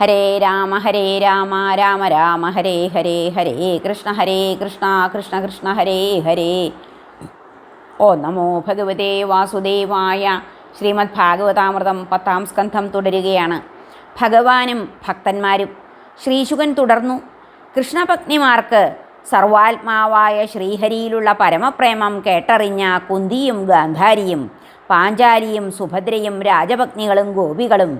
ഹരേ രാമ ഹരേ രാമ രാമ രാമ ഹരേ ഹരേ ഹരേ കൃഷ്ണ ഹരേ കൃഷ്ണ കൃഷ്ണ കൃഷ്ണ ഹരേ ഹരേ. ഓ നമോ ഭഗവതേ വാസുദേവായ ശ്രീമദ് ഭാഗവതാമൃതം പത്താം സ്കന്ധം തുടരുകയാണ്. ഭഗവാനും ഭക്തന്മാരും ശ്രീശുകൻ തുടർന്നു. കൃഷ്ണപത്നിമാർക്ക് സർവാത്മാവായ ശ്രീഹരിയിലുള്ള പരമപ്രേമം കേട്ടറിഞ്ഞ കുന്തിയും ഗാന്ധാരിയും പാഞ്ചാലിയും സുഭദ്രയും രാജപത്നികളും ഗോപികളും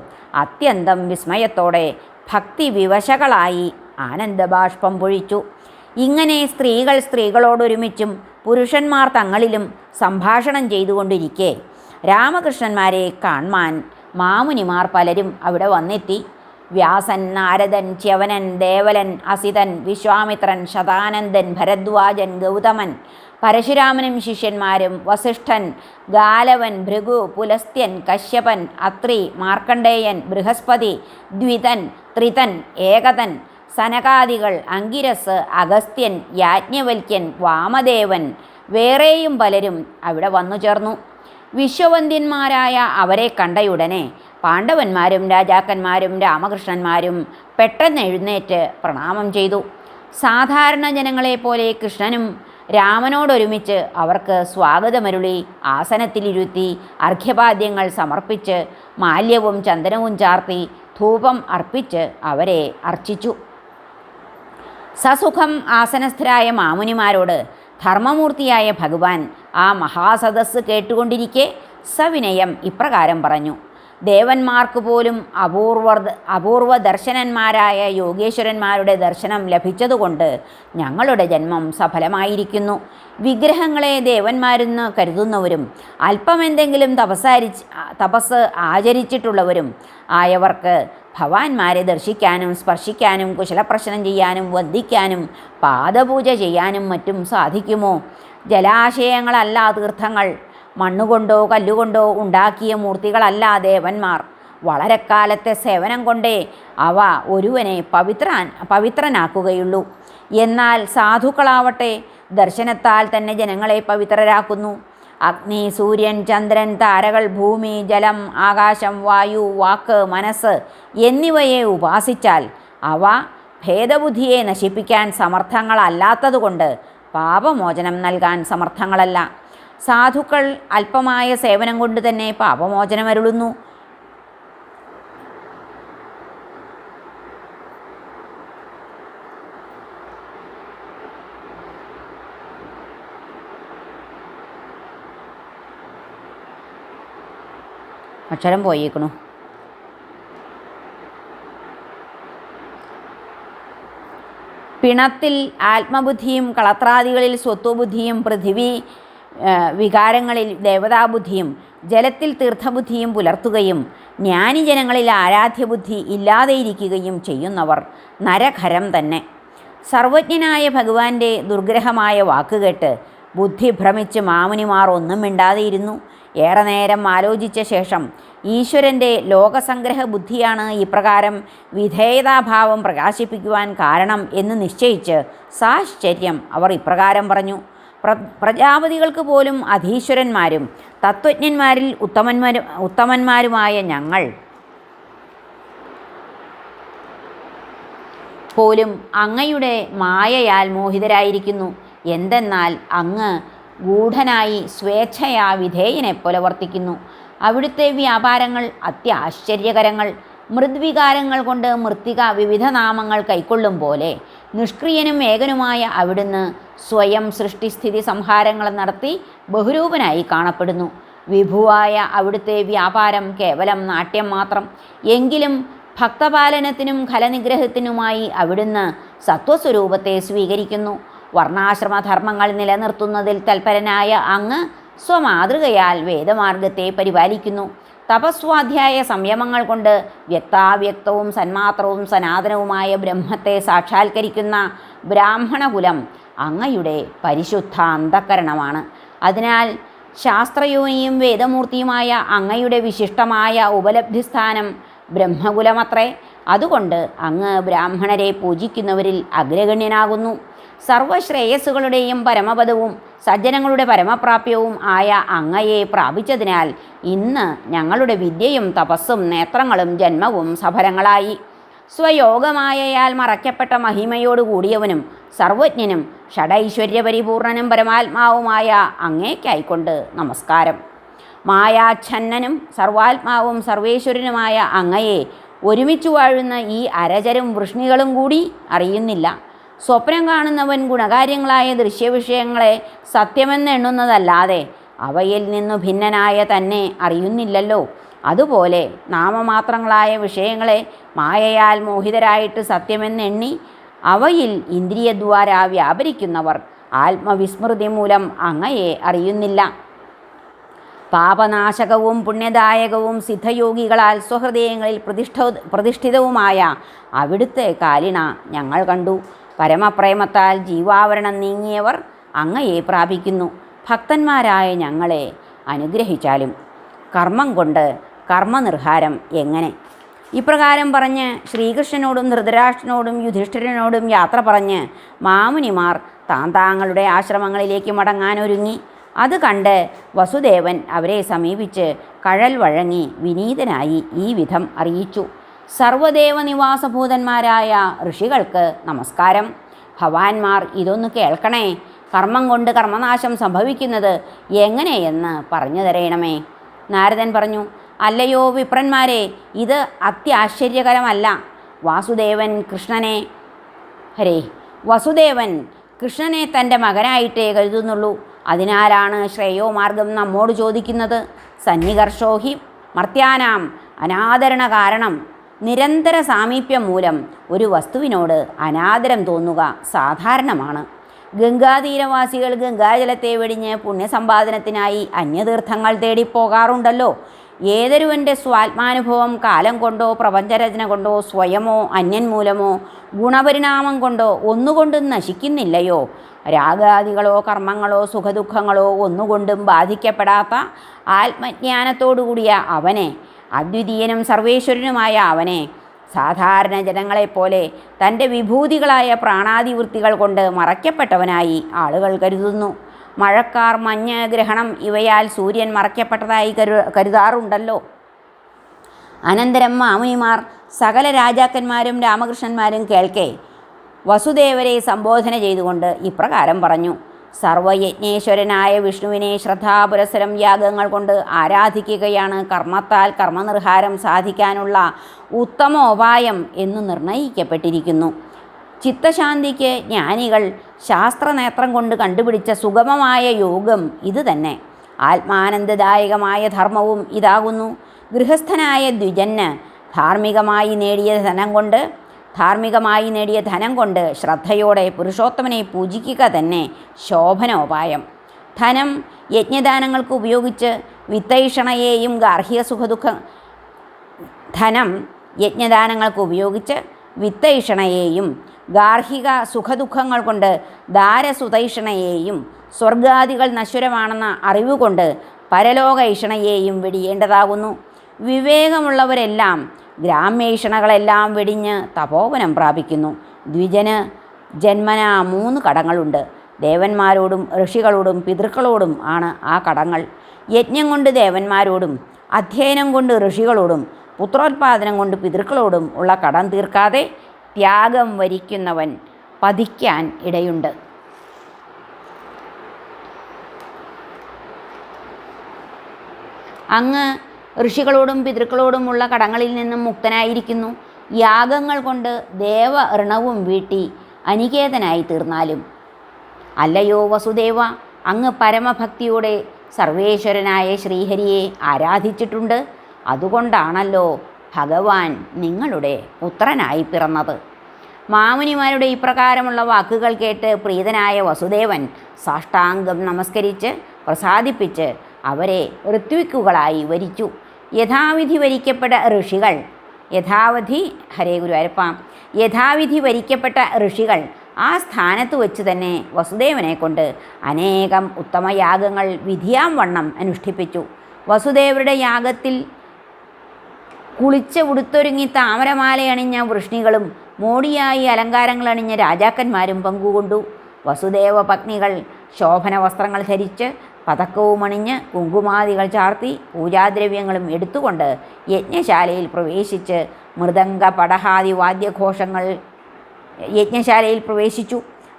അത്യന്തം വിസ്മയത്തോടെ ഭക്തിവിവശകളായി ആനന്ദബാഷ്പം പൊഴിച്ചു. ഇങ്ങനെ സ്ത്രീകൾ സ്ത്രീകളോടൊരുമിച്ചും പുരുഷന്മാർ തങ്ങളിലും സംഭാഷണം ചെയ്തുകൊണ്ടിരിക്കെ രാമകൃഷ്ണന്മാരെ കാൺമാൻ മാമുനിമാർ പലരും അവിടെ വന്നെത്തി. വ്യാസൻ നാരദൻ ച്യവനൻ ദേവലൻ അസിതൻ വിശ്വാമിത്രൻ ശതാനന്ദൻ ഭരദ്വാജൻ ഗൗതമൻ പരശുരാമനും ശിഷ്യന്മാരും വസിഷ്ഠൻ ഗാലവൻ ഭൃഗു പുലസ്ത്യൻ കശ്യപൻ അത്രി മാർക്കണ്ഡേയൻ ബൃഹസ്പതി ദ്വിതൻ ത്രിതൻ ഏകതൻ സനകാദികൾ അങ്കിരസ് അഗസ്ത്യൻ യാജ്ഞവൽക്യൻ വാമദേവൻ വേറെയും പലരും അവിടെ വന്നു ചേർന്നു. വിശ്വവന്ധ്യന്മാരായ അവരെ കണ്ടയുടനെ പാണ്ഡവന്മാരും രാജാക്കന്മാരും രാമകൃഷ്ണന്മാരും പെട്ടെന്ന് എഴുന്നേറ്റ് പ്രണാമം ചെയ്തു. സാധാരണ ജനങ്ങളെപ്പോലെ കൃഷ്ണനും രാമനോടൊരുമിച്ച് അവർക്ക് സ്വാഗതമരുളി ആസനത്തിലിരുത്തി അർഘ്യപാദ്യങ്ങൾ സമർപ്പിച്ച് മാല്യവും ചന്ദനവും ചാർത്തി ധൂപം അർപ്പിച്ച് അവരെ അർച്ചിച്ചു. സസുഖം ആസനസ്ഥരായ മാമുനിമാരോട് ധർമ്മമൂർത്തിയായ ഭഗവാൻ ആ മഹാസദസ് കേട്ടുകൊണ്ടിരിക്കെ സവിനയം ഇപ്രകാരം പറഞ്ഞു. ദേവന്മാർക്ക് പോലും അപൂർവ അപൂർവ ദർശനന്മാരായ യോഗേശ്വരന്മാരുടെ ദർശനം ലഭിച്ചതുകൊണ്ട് ഞങ്ങളുടെ ജന്മം സഫലമായിരിക്കുന്നു. വിഗ്രഹങ്ങളെ ദേവന്മാരെന്ന് കരുതുന്നവരും അല്പമെന്തെങ്കിലും തപസാരിച്ച് തപസ് ആചരിച്ചിട്ടുള്ളവരും ആയവർക്ക് ഭവാന്മാരെ ദർശിക്കാനും സ്പർശിക്കാനും കുശലപ്രശ്നം ചെയ്യാനും വന്ദിക്കാനും പാദപൂജ ചെയ്യാനും മറ്റും സാധിക്കുമോ? ജലാശയങ്ങളല്ല തീർത്ഥങ്ങൾ. മണ്ണുകൊണ്ടോ കല്ലുകൊണ്ടോ ഉണ്ടാക്കിയ മൂർത്തികളല്ല ദേവന്മാർ. വളരെക്കാലത്തെ സേവനം കൊണ്ടേ അവ ഒരുവനെ പവിത്രാൻ പവിത്രനാക്കുകയുള്ളൂ. എന്നാൽ സാധുക്കളാവട്ടെ ദർശനത്താൽ തന്നെ ജനങ്ങളെ പവിത്രരാക്കുന്നു. അഗ്നി സൂര്യൻ ചന്ദ്രൻ താരകൾ ഭൂമി ജലം ആകാശം വായു വാക്ക് മനസ്സ് എന്നിവയെ ഉപാസിച്ചാൽ അവ ഭേദബുദ്ധിയെ നശിപ്പിക്കാൻ സമർത്ഥങ്ങളല്ലാത്തതുകൊണ്ട് പാപമോചനം നൽകാൻ സമർത്ഥങ്ങളല്ല. സാധുക്കൾ അല്പമായ സേവനം കൊണ്ട് തന്നെ പാപമോചനമരുളുന്നു അക്ഷരം പോയേക്കണു. പിണത്തിൽ ആത്മബുദ്ധിയും കളത്രാദികളിൽ സ്വത്വബുദ്ധിയും പൃഥിവി വികാരങ്ങളിൽ ദേവതാബുദ്ധിയും ജലത്തിൽ തീർത്ഥബുദ്ധിയും പുലർത്തുകയും ജ്ഞാനിജനങ്ങളിൽ ആരാധ്യബുദ്ധി ഇല്ലാതെയിരിക്കുകയും ചെയ്യുന്നവർ നരഖരം തന്നെ. സർവജ്ഞനായ ഭഗവാന്റെ ദുർഗ്രഹമായ വാക്കുകേട്ട് ബുദ്ധി ഭ്രമിച്ച് മാമുനിമാർ ഒന്നും മിണ്ടാതെയിരുന്നു. ഏറെ നേരം ആലോചിച്ച ശേഷം ഈശ്വരന്റെ ലോകസംഗ്രഹ ബുദ്ധിയാണ് ഇപ്രകാരം വിധേയതാഭാവം പ്രകാശിപ്പിക്കുവാൻ കാരണം എന്ന് നിശ്ചയിച്ച് സാശ്ചര്യം അവർ ഇപ്രകാരം പറഞ്ഞു. പ്ര പ്രജാപതികൾക്ക് പോലും അധീശ്വരന്മാരും തത്വജ്ഞന്മാരിൽ ഉത്തമന്മാരും ഉത്തമന്മാരുമായ ഞങ്ങൾ പോലും അങ്ങയുടെ മായയാൽ മോഹിതരായിരിക്കുന്നു. എന്തെന്നാൽ അങ്ങ് ഗൂഢനായി സ്വേച്ഛയാ വിധേയനെ പോലെ വർത്തിക്കുന്നു. അവിടുത്തെ വ്യാപാരങ്ങൾ അത്യാശ്ചര്യകരങ്ങൾ മൃദ്വികാരങ്ങൾ കൊണ്ട് മൃത്തിക വിവിധ നാമങ്ങൾ കൈക്കൊള്ളും പോലെ നിഷ്ക്രിയനും ഏകനുമായ അവിടുന്ന് സ്വയം സൃഷ്ടിസ്ഥിതി സംഹാരങ്ങൾ നടത്തി ബഹുരൂപനായി കാണപ്പെടുന്നു. വിഭുവായ അവിടുത്തെ വ്യാപാരം കേവലം നാട്യം മാത്രം. എങ്കിലും ഭക്തപാലനത്തിനും ഫലനിഗ്രഹത്തിനുമായി അവിടുന്ന് സത്വസ്വരൂപത്തെ സ്വീകരിക്കുന്നു. വർണാശ്രമധർമ്മങ്ങൾ നിലനിർത്തുന്നതിൽ തൽപരനായ അങ്ങ് സ്വമാതൃകയാൽ വേദമാർഗത്തെ പരിപാലിക്കുന്നു. തപസ്വാധ്യായ സംയമങ്ങൾ കൊണ്ട് വ്യക്താവ്യക്തവും സന്മാത്രവും സനാതനവുമായ ബ്രഹ്മത്തെ സാക്ഷാത്കരിക്കുന്ന ബ്രാഹ്മണകുലം അങ്ങയുടെ പരിശുദ്ധ അന്ധക്കരണമാണ് അതിനാൽ ശാസ്ത്രയോനിയും വേദമൂർത്തിയുമായ അങ്ങയുടെ വിശിഷ്ടമായ ഉപലബ്ധിസ്ഥാനം ബ്രഹ്മകുലമത്രേ. അതുകൊണ്ട് അങ്ങ് ബ്രാഹ്മണരെ പൂജിക്കുന്നവരിൽ അഗ്രഗണ്യനാകുന്നു. സർവശ്രേയസ്സുകളുടെയും പരമപദവും സജ്ജനങ്ങളുടെ പരമപ്രാപ്യവും ആയ അങ്ങയെ പ്രാപിച്ചതിനാൽ ഇന്ന് ഞങ്ങളുടെ വിദ്യയും തപസ്സും നേത്രങ്ങളും ജന്മവും സഫലങ്ങളായി. സ്വയോഗമായയാൽ മറയ്ക്കപ്പെട്ട മഹിമയോട് കൂടിയവനും സർവജ്ഞനും ഷഡൈശ്വര്യപരിപൂർണനും പരമാത്മാവുമായ അങ്ങേക്കായിക്കൊണ്ട് നമസ്കാരം. മായാച്ഛന്നനും സർവാത്മാവും സർവേശ്വരനുമായ അങ്ങയെ ഒരുമിച്ച് വാഴുന്ന ഈ അരചരും വൃഷ്ണികളും കൂടി അറിയുന്നില്ല. സ്വപ്നം കാണുന്നവൻ ഗുണകാര്യങ്ങളായ ദൃശ്യവിഷയങ്ങളെ സത്യമെന്ന് എണ്ണുന്നതല്ലാതെ അവയിൽ നിന്നു ഭിന്നനായ തന്നെ അറിയുന്നില്ലല്ലോ. അതുപോലെ നാമമാത്രങ്ങളായ വിഷയങ്ങളെ മായയാൽ മോഹിതരായിട്ട് സത്യമെന്നെണ്ണി അവയിൽ ഇന്ദ്രിയദ്വാര വ്യാപരിക്കുന്നവർ ആത്മവിസ്മൃതി മൂലം അങ്ങയെ അറിയുന്നില്ല. പാപനാശകവും പുണ്യദായകവും സിദ്ധയോഗികളാൽ സ്വഹൃദയങ്ങളിൽ പ്രതിഷ്ഠ പ്രതിഷ്ഠിതവുമായ അവിടുത്തെ കാലിണ ഞങ്ങൾ കണ്ടു. പരമപ്രേമത്താൽ ജീവാവരണം നീങ്ങിയവർ അങ്ങയെ പ്രാപിക്കുന്നു. ഭക്തന്മാരായ ഞങ്ങളെ അനുഗ്രഹിച്ചാലും കർമ്മം കൊണ്ട് കർമ്മനിർഹാരം എങ്ങനെ? ഇപ്രകാരം പറഞ്ഞ് ശ്രീകൃഷ്ണനോടും ധൃതരാഷ്ട്രനോടും യുധിഷ്ഠിരനോടും യാത്ര പറഞ്ഞ് മാമുനിമാർ താന്താങ്ങളുടെ ആശ്രമങ്ങളിലേക്ക് മടങ്ങാനൊരുങ്ങി. അത് കണ്ട് വസുദേവൻ അവരെ സമീപിച്ച് കഴൽ വഴങ്ങി വിനീതനായി ഈ വിധം അറിയിച്ചു. സർവദേവനിവാസഭൂതന്മാരായ ഋഷികൾക്ക് നമസ്കാരം. ഭവാന്മാർ ഇതൊന്ന് കേൾക്കണേ. കർമ്മം കൊണ്ട് കർമ്മനാശം സംഭവിക്കുന്നത് എങ്ങനെയെന്ന് പറഞ്ഞു തരയണമേ നാരദൻ പറഞ്ഞു അല്ലയോ വിപ്രന്മാരെ ഇത് അത്യാശ്ചര്യകരമല്ല. വാസുദേവൻ കൃഷ്ണനെ ഹരേ വസുദേവൻ കൃഷ്ണനെ തന്റെ മകനായിട്ടേ കരുതുന്നുള്ളൂ. അതിനാലാണ് ശ്രേയോ മാർഗം നമ്മോട് ചോദിക്കുന്നത്. സന്നികർഷോഹി മർത്യാനാം അനാദരണ കാരണം. നിരന്തര സാമീപ്യം മൂലം ഒരു വസ്തുവിനോട് അനാദരം തോന്നുക സാധാരണമാണ്. ഗംഗാതീരവാസികൾ ഗംഗാജലത്തെ വെടിഞ്ഞ് പുണ്യസമ്പാദനത്തിനായി അന്യതീർത്ഥങ്ങൾ തേടി പോകാറുണ്ടല്ലോ ഏതൊരുവന്റെ സ്വാത്മാനുഭവം കാലം കൊണ്ടോ പ്രപഞ്ചരചന കൊണ്ടോ സ്വയമോ അന്യൻ മൂലമോ ഗുണപരിണാമം കൊണ്ടോ ഒന്നുകൊണ്ടും നശിക്കുന്നില്ലയോ? രാഗാദികളോ കർമ്മങ്ങളോ സുഖദുഃഖങ്ങളോ ഒന്നുകൊണ്ടും ബാധിക്കപ്പെടാത്ത ആത്മജ്ഞാനത്തോടുകൂടിയ അവനെ അദ്വിതീയനും സർവേശ്വരനുമായ അവനെ സാധാരണ ജനങ്ങളെപ്പോലെ തന്റെ വിഭൂതികളായ പ്രാണാതിവൃത്തികൾ കൊണ്ട് മറയ്ക്കപ്പെട്ടവനായി ആളുകൾ കരുതുന്നു. മഴക്കാർ മഞ്ഞ് ഗ്രഹണം ഇവയാൽ സൂര്യൻ മറയ്ക്കപ്പെട്ടതായി കരു കരുതാറുണ്ടല്ലോ. അനന്തരം മാമുനിമാർ സകല രാജാക്കന്മാരും രാമകൃഷ്ണന്മാരും കേൾക്കെ. വസുദേവരെ സംബോധന ചെയ്തുകൊണ്ട് ഇപ്രകാരം പറഞ്ഞു. സർവയജ്ഞേശ്വരനായ വിഷ്ണുവിനെ ശ്രദ്ധാപുരസരം യാഗങ്ങൾ കൊണ്ട് ആരാധിക്കുകയാണ്. കർമ്മത്താൽ കർമ്മനിർഹാരം സാധിക്കാനുള്ള ഉത്തമോപായം എന്ന് നിർണയിക്കപ്പെട്ടിരിക്കുന്നു. ചിത്തശാന്തിക്ക് ജ്ഞാനികൾ ശാസ്ത്രനേത്രം കൊണ്ട് കണ്ടുപിടിച്ച സുഗമമായ യോഗം ഇതുതന്നെ. ആത്മാനന്ദദായകമായ ധർമ്മവും ഇതാകുന്നു. ഗൃഹസ്ഥനായ ദ്വിജന് ധാർമ്മികമായി നേടിയ ധനം കൊണ്ട് ധാർമ്മികമായി നേടിയ ധനം കൊണ്ട് ശ്രദ്ധയോടെ പുരുഷോത്തമനെ പൂജിക്കുക തന്നെ ശോഭനോപായം. ധനം യജ്ഞദാനങ്ങൾക്ക് ഉപയോഗിച്ച് വിത്തൈഷണയെയും ഗാർഹിക സുഖദുഃഖ ധനം യജ്ഞദാനങ്ങൾക്ക് ഉപയോഗിച്ച് വിത്തൈഷണയെയും ഗാർഹിക സുഖദുഃഖങ്ങൾ കൊണ്ട് ദാരസുതൈഷണയെയും സ്വർഗാദികൾ നശ്വരമാണെന്ന അറിവുകൊണ്ട് പരലോകൈഷണയെയും വെടിയേണ്ടതാകുന്നു. വിവേകമുള്ളവരെല്ലാം ഗ്രാമ്യേഷണകളെല്ലാം വെടിഞ്ഞ് തപോവനം പ്രാപിക്കുന്നു. ദ്വിജന് ജന്മന മൂന്ന് കടങ്ങളുണ്ട്. ദേവന്മാരോടും ഋഷികളോടും പിതൃക്കളോടും ആണ് ആ കടങ്ങൾ. യജ്ഞം കൊണ്ട് ദേവന്മാരോടും അധ്യയനം കൊണ്ട് ഋഷികളോടും പുത്രോത്പാദനം കൊണ്ട് പിതൃക്കളോടും ഉള്ള കടം തീർക്കാതെ ത്യാഗം വരിക്കുന്നവൻ പതിക്കാൻ ഇടയുണ്ട്. അങ്ങ് ഋഷികളോടും പിതൃക്കളോടുമുള്ള കടങ്ങളിൽ നിന്നും മുക്തനായിരിക്കുന്നു. യാഗങ്ങൾ കൊണ്ട് ദേവ ഋണവും വീട്ടി അനികേതനായി തീർന്നാലും. അല്ലയോ വസുദേവ അങ്ങ് പരമഭക്തിയോടെ സർവേശ്വരനായ ശ്രീഹരിയെ ആരാധിച്ചിട്ടുണ്ട്. അതുകൊണ്ടാണല്ലോ ഭഗവാൻ നിങ്ങളുടെ പുത്രനായി പിറന്നത്. മാമുനിമാരുടെ ഇപ്രകാരമുള്ള വാക്കുകൾ കേട്ട് പ്രീതനായ വസുദേവൻ സാഷ്ടാംഗം നമസ്കരിച്ച് പ്രസാദിപ്പിച്ച് അവരെ ഋത്വിക്കുകളായി വരിച്ചു. യഥാവിധി വരിക്കപ്പെട്ട ഋഷികൾ യഥാവധി ഹരേ ഗുരുവായൂരപ്പ യഥാവിധി വരിക്കപ്പെട്ട ഋഷികൾ ആ സ്ഥാനത്ത് വെച്ച് തന്നെ വസുദേവനെ കൊണ്ട് അനേകം ഉത്തമയാഗങ്ങൾ വിധിയാം വണ്ണം അനുഷ്ഠിപ്പിച്ചു. വസുദേവരുടെ യാഗത്തിൽ കുളിച്ച് ഉടുത്തൊരുങ്ങി താമരമാലയണിഞ്ഞ വൃഷ്ണികളും മോടിയായി അലങ്കാരങ്ങൾ അണിഞ്ഞ രാജാക്കന്മാരും പങ്കുകൊണ്ടു. വസുദേവ പത്നികൾ ശോഭന വസ്ത്രങ്ങൾ ധരിച്ച് പതക്കവും അണിഞ്ഞ് കുങ്കുമാദികൾ ചാർത്തി പൂജാദ്രവ്യങ്ങളും എടുത്തുകൊണ്ട് യജ്ഞശാലയിൽ പ്രവേശിച്ച് മൃദംഗ പടഹാദി വാദ്യഘോഷങ്ങൾ യജ്ഞശാലയിൽ പ്രവേശിച്ചു.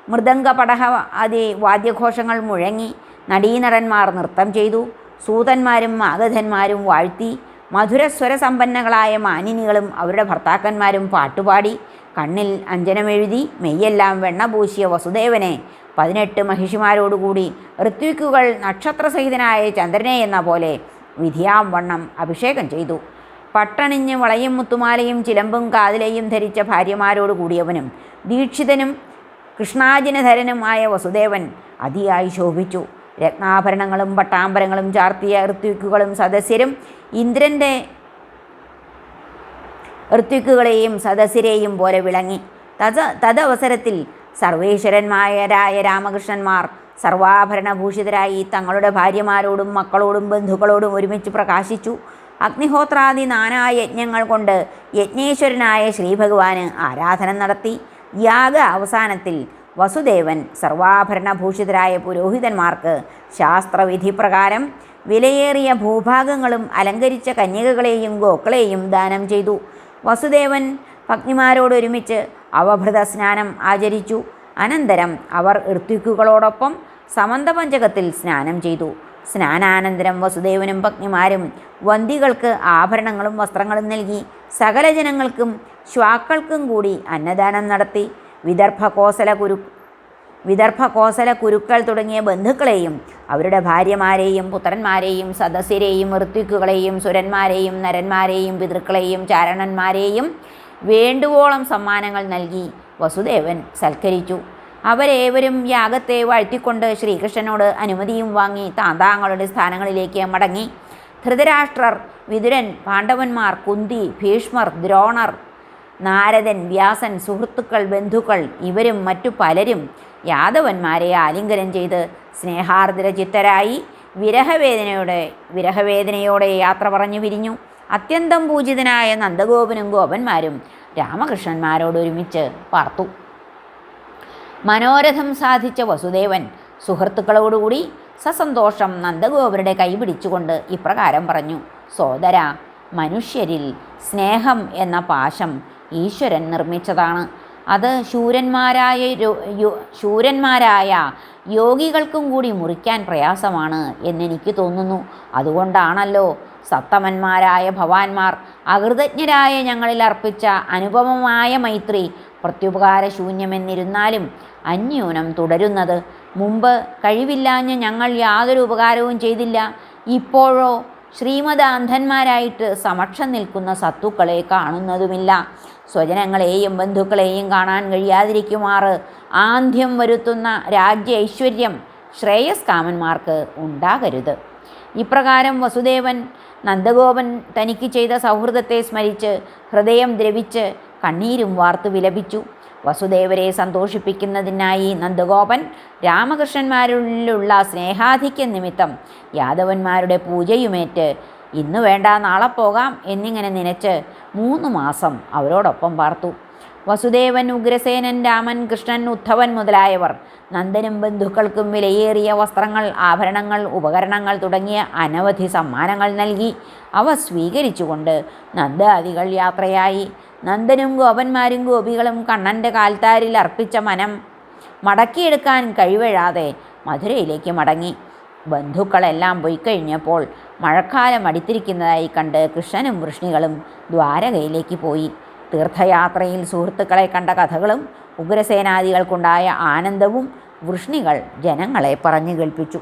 മൃദംഗ പടഹ ആദി വാദ്യഘോഷങ്ങൾ മുഴങ്ങി നടീനടന്മാർ നൃത്തം ചെയ്തു. സൂതന്മാരും മാഗധന്മാരും വാഴ്ത്തി. മധുരസ്വരസമ്പന്നകളായ മാനിനികളും അവരുടെ ഭർത്താക്കന്മാരും പാട്ടുപാടി. കണ്ണിൽ അഞ്ജനമെഴുതി മെയ്യെല്ലാം വെണ്ണ പൂശിയ വസുദേവനെ. പതിനെട്ട് മഹിഷിമാരോടുകൂടി ഋത്വിക്കുകൾ നക്ഷത്രസഹിതനായ ചന്ദ്രനെ എന്ന പോലെ വിധിയാം വണ്ണം അഭിഷേകം ചെയ്തു. പട്ടണിഞ്ഞ് വളയും മുത്തുമാലയും ചിലമ്പും കാതിലെയും ധരിച്ച ഭാര്യമാരോട് കൂടിയവനും ദീക്ഷിതനും കൃഷ്ണാജിനധരനുമായ വസുദേവൻ അതിയായി ശോഭിച്ചു. രത്നാഭരണങ്ങളും പട്ടാമ്പരങ്ങളും ചാർത്തിയ ഋത്വിക്കുകളും സദസ്യരും ഇന്ദ്രന്റെ ഋത്വിക്കുകളെയും സദസ്സിരെയും പോലെ വിളങ്ങി. തത് തദവസരത്തിൽ സർവേശ്വരന്മാരായ രാമകൃഷ്ണന്മാർ സർവാഭരണഭൂഷിതരായി തങ്ങളുടെ ഭാര്യമാരോടും മക്കളോടും ബന്ധുക്കളോടും ഒരുമിച്ച് പ്രകാശിച്ചു. അഗ്നിഹോത്രാദി നാനായജ്ഞങ്ങൾ കൊണ്ട് യജ്ഞേശ്വരനായ ശ്രീഭഗവാന് ആരാധന നടത്തി. യാഗ അവസാനത്തിൽ വസുദേവൻ സർവാഭരണഭൂഷിതരായ പുരോഹിതന്മാർക്ക് ശാസ്ത്രവിധി പ്രകാരം വിലയേറിയ ഭൂഭാഗങ്ങളും അലങ്കരിച്ച കന്യകകളെയും ഗോക്കളെയും ദാനം ചെയ്തു. വസുദേവൻ പത്നിമാരോടൊരുമിച്ച് അവഭൃത സ്നാനം ആചരിച്ചു. അനന്തരം അവർ ഋത്വിക്കുകളോടൊപ്പം സമന്തപഞ്ചകത്തിൽ സ്നാനം ചെയ്തു. സ്നാനാനന്തരം വസുദേവനും പത്നിമാരും വന്തികൾക്ക് ആഭരണങ്ങളും വസ്ത്രങ്ങളും നൽകി. സകല ജനങ്ങൾക്കും ശ്വാക്കൾക്കും കൂടി അന്നദാനം നടത്തി. വിദർഭ കോസല കുരു വിദർഭ കോസല കുരുക്കൾ തുടങ്ങിയ ബന്ധുക്കളെയും അവരുടെ ഭാര്യമാരെയും പുത്രന്മാരെയും സദസ്യരെയും ഋത്വിക്കുകളെയും സുരന്മാരെയും നരന്മാരെയും പിതൃക്കളെയും ചാരണന്മാരെയും വേണ്ടുവോളം സമ്മാനങ്ങൾ നൽകി വസുദേവൻ സൽക്കരിച്ചു. അവരേവരും യാഗത്തെ വാഴ്ത്തിക്കൊണ്ട് ശ്രീകൃഷ്ണനോട് അനുമതിയും വാങ്ങി താന്താങ്ങളുടെ സ്ഥാനങ്ങളിലേക്ക് മടങ്ങി. ധൃതരാഷ്ട്രർ വിതുരൻ പാണ്ഡവന്മാർ കുന്തി ഭീഷ്മർ ദ്രോണർ നാരദൻ വ്യാസൻ സുഹൃത്തുക്കൾ ബന്ധുക്കൾ ഇവരും മറ്റു പലരും യാദവന്മാരെ ആലിംഗനം ചെയ്ത് സ്നേഹാർദ്രചിത്തരായി വിരഹവേദനയോടെ വിരഹവേദനയോടെ യാത്ര പറഞ്ഞു പിരിഞ്ഞു. അത്യന്തം പൂജിതനായ നന്ദഗോപനും ഗോപന്മാരും രാമകൃഷ്ണന്മാരോടൊരുമിച്ച് പാർത്തു. മനോരഥം സാധിച്ച വസുദേവൻ സുഹൃത്തുക്കളോടുകൂടി സസന്തോഷം നന്ദഗോപരുടെ കൈപിടിച്ചുകൊണ്ട് ഇപ്രകാരം പറഞ്ഞു സോദര മനുഷ്യരിൽ സ്നേഹം എന്ന പാശം ഈശ്വരൻ നിർമ്മിച്ചതാണ്. അത് ശൂരന്മാരായ ശൂരന്മാരായ യോഗികൾക്കും കൂടി മുറിക്കാൻ പ്രയാസമാണ് എന്നെനിക്ക് തോന്നുന്നു. അതുകൊണ്ടാണല്ലോ സത്തമന്മാരായ ഭവാന്മാർ അകൃതജ്ഞരായ ഞങ്ങളിൽ അർപ്പിച്ച അനുപമമായ മൈത്രി പ്രത്യുപകാരശൂന്യമെന്നിരുന്നാലും അന്യൂനം തുടരുന്നത്. മുമ്പ് കഴിവില്ലാഞ്ഞ് ഞങ്ങൾ യാതൊരു ഉപകാരവും ചെയ്തില്ല. ഇപ്പോഴോ ശ്രീമത അന്ധന്മാരായിട്ട് സമക്ഷം നിൽക്കുന്ന സത്തുക്കളെ കാണുന്നതുമില്ല. സ്വജനങ്ങളെയും ബന്ധുക്കളെയും കാണാൻ കഴിയാതിരിക്കുമാറ് ആന്ധ്യം വരുത്തുന്ന രാജ്യ ഐശ്വര്യം ശ്രേയസ്കാമന്മാർക്ക് ഉണ്ടാകരുത്. ഇപ്രകാരം വസുദേവൻ നന്ദഗോപൻ തനിക്ക് ചെയ്ത സൗഹൃദത്തെ സ്മരിച്ച് ഹൃദയം ദ്രവിച്ച് കണ്ണീരും വാർത്ത് വിലപിച്ചു. വസുദേവരെ സന്തോഷിപ്പിക്കുന്നതിനായി നന്ദഗോപൻ രാമകൃഷ്ണന്മാരിലുള്ള സ്നേഹാധിക്യ നിമിത്തം യാദവന്മാരുടെ പൂജയുമേറ്റ് ഇന്ന് വേണ്ട നാളെ പോകാം എന്നിങ്ങനെ നനച്ച് മൂന്ന് മാസം അവരോടൊപ്പം പാർത്തു വസുദേവൻ ഉഗ്രസേനൻ രാമൻ കൃഷ്ണൻ ഉദ്ധവൻ മുതലായവർ നന്ദനും ബന്ധുക്കൾക്കും വിലയേറിയ വസ്ത്രങ്ങൾ ആഭരണങ്ങൾ ഉപകരണങ്ങൾ തുടങ്ങിയ അനവധി സമ്മാനങ്ങൾ നൽകി. അവ സ്വീകരിച്ചുകൊണ്ട് നന്ദാദികൾ യാത്രയായി. നന്ദനും ഗോപന്മാരും ഗോപികളും കണ്ണന്റെ കാൽത്താരിൽ അർപ്പിച്ച മനം മടക്കിയെടുക്കാൻ കഴിവഴാതെ മധുരയിലേക്ക് മടങ്ങി. ബന്ധുക്കളെല്ലാം പോയി കഴിഞ്ഞപ്പോൾ മഴക്കാലം അടുത്തിരിക്കുന്നതായി കണ്ട് കൃഷ്ണനും വൃഷ്ണികളും ദ്വാരകയിലേക്ക് പോയി. തീർത്ഥയാത്രയിൽ സുഹൃത്തുക്കളെ കണ്ട കഥകളും ഉഗ്രസേനാദികൾക്കുണ്ടായ ആനന്ദവും വൃഷ്ണികൾ ജനങ്ങളെ പറഞ്ഞു കേൾപ്പിച്ചു.